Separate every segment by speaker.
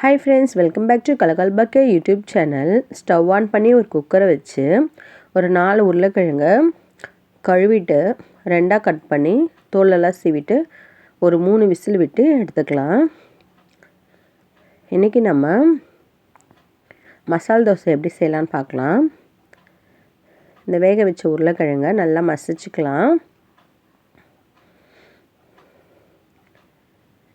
Speaker 1: Hi friends welcome back to கலகல்பக்க YouTube channel stove on பண்ணி ஒரு குக்கரை வச்சு ஒரு நாலு உருளைக்கிழங்க கழுவிட்டு ரெண்டாக கட் பண்ணி தோலெல்லாம் சீவிட்டு ஒரு மூணு விசில் விட்டு எடுத்துக்கலாம் இன்றைக்கி நம்ம மசால் தோசை எப்படி செய்யலான்னு பார்க்கலாம் இந்த வேக வச்ச உருளைக்கிழங்க நல்லா மசிச்சுக்கலாம்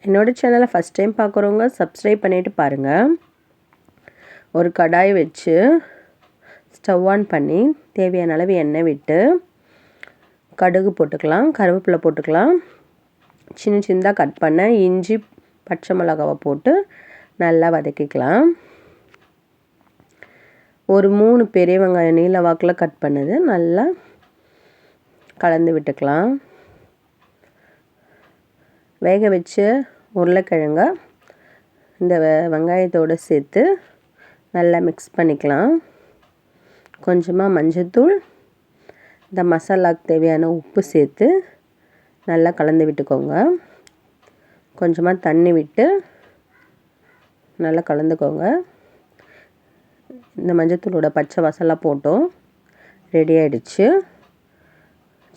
Speaker 1: என்னோடய சேனலை ஃபஸ்ட் டைம் பார்க்குறவங்க சப்ஸ்கிரைப் பண்ணிவிட்டு பாருங்கள் ஒரு கடாய் வச்சு ஸ்டவ் ஆன் பண்ணி தேவையான அளவு எண்ணெய் விட்டு கடுகு போட்டுக்கலாம் கருவேப்பிலை போட்டுக்கலாம். சின்ன சின்னதாக கட் பண்ண இஞ்சி பச்சை மிளகாவை போட்டு நல்லா வதக்கிக்கலாம். ஒரு மூணு பெரிய வெங்காயம் நீல வாக்கில் கட் பண்ணது நல்லா கலந்து விட்டுக்கலாம். வேக வச்சு உருளைக்கிழங்க இந்த வெங்காயத்தோடு சேர்த்து நல்லா மிக்ஸ் பண்ணிக்கலாம். கொஞ்சமாக மஞ்சத்தூள் இந்த மசாலாவுக்கு தேவையான உப்பு சேர்த்து நல்லா கலந்து விட்டுக்கோங்க. கொஞ்சமாக தண்ணி விட்டு நல்லா கலந்துக்கோங்க. இந்த மஞ்சத்தூளோட பச்சை மசாலா போட்டோம். ரெடி ஆகிடுச்சு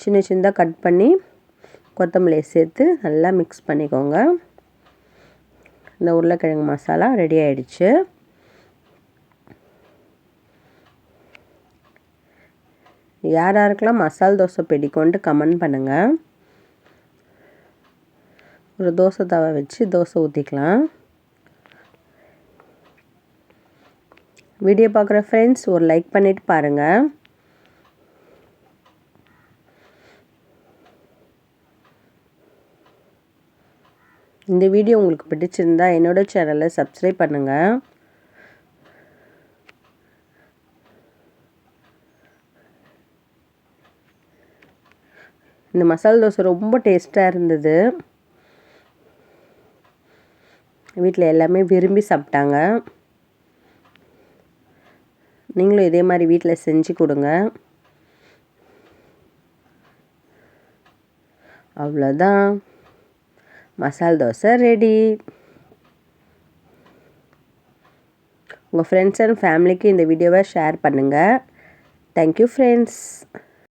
Speaker 1: சின்ன சின்னதாக கட் பண்ணி கொத்தமல்லியை சேர்த்து நல்லா மிக்ஸ் பண்ணிக்கோங்க. இந்த உருளைக்கிழங்கு மசாலா ரெடி ஆயிடுச்சு. யார் யாருக்கெல்லாம் மசால் தோசை பிடிக்கும்ன்ட்டு கமெண்ட் பண்ணுங்கள் ஒரு தோசை தவை வச்சு தோசை ஊற்றிக்கலாம் வீடியோ பார்க்குற ஃப்ரெண்ட்ஸ் ஒரு லைக் பண்ணிவிட்டு பாருங்கள் இந்த வீடியோ உங்களுக்கு பிடிச்சிருந்தா என்னோடய சேனலை சப்ஸ்கிரைப் பண்ணுங்கள் இந்த மசாலா தோசை ரொம்ப டேஸ்ட்டாக இருந்தது. வீட்டில் எல்லாமே விரும்பி சாப்பிட்டாங்க. நீங்களும் இதே மாதிரி வீட்டில் செஞ்சு கொடுங்க. அவ்வளோதான் மசால் தோசை ரெடி உங்கள் ஃப்ரெண்ட்ஸ் அண்ட் ஃபேமிலிக்கு இந்த வீடியோவை ஷேர் பண்ணுங்கள் தேங்க்யூ ஃப்ரெண்ட்ஸ்